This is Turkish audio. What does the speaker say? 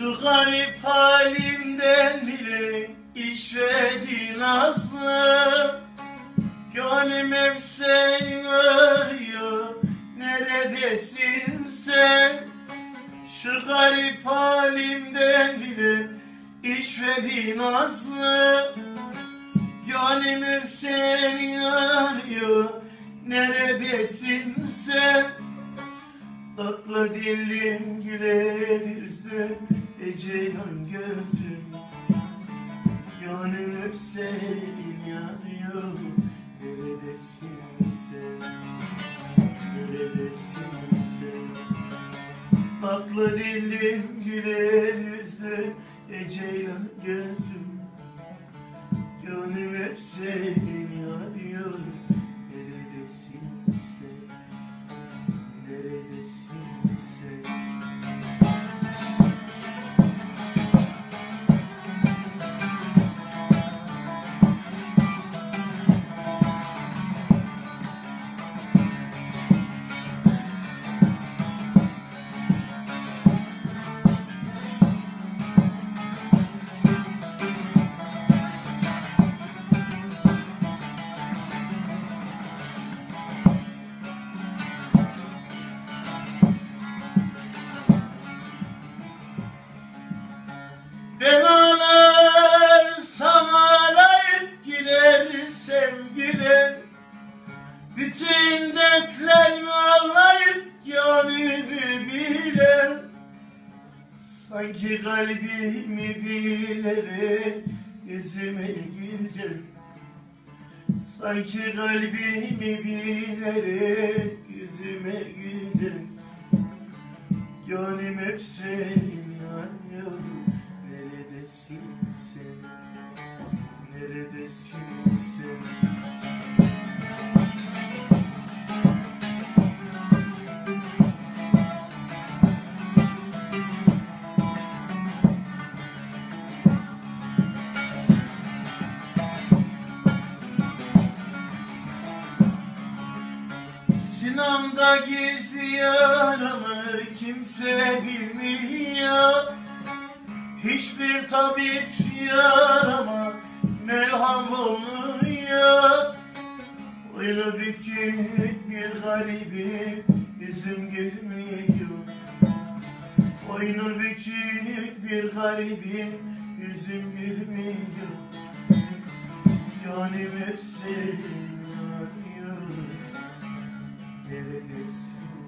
Şu garip halimden bile işvedi nazlı. Gönlüm hep seni arıyor Neredesin sen? Şu garip halimden bile işvedi nazlı. Gönlüm hep seni Tatlı dilim güler yüzlüm Eceylan gözüm. Gönlüm hep senin yanıyor. Neredesin sen? Neredesin sen? Tatlı dilim güler yüzlüm Eceylan gözüm. Gönlüm hep senin yanıyor. Neredesin Dertlerimi ağlayıp gönlümü bilen Sanki kalbimi bilerek yüzüme güler Sanki kalbimi bilerek yüzüme güler Gönlüm hep senin yanıyor Neredesin sen? Neredesin sen? Sinamda gizli yaramı kimse bilmiyor. Hiçbir tabip yarama melham olmuyor. Boynu bükük bir garibim yüzüm gülmüyor Boynu bükük bir garibim yüzüm gülmüyor Gönlüm hep seni arıyor Neredesin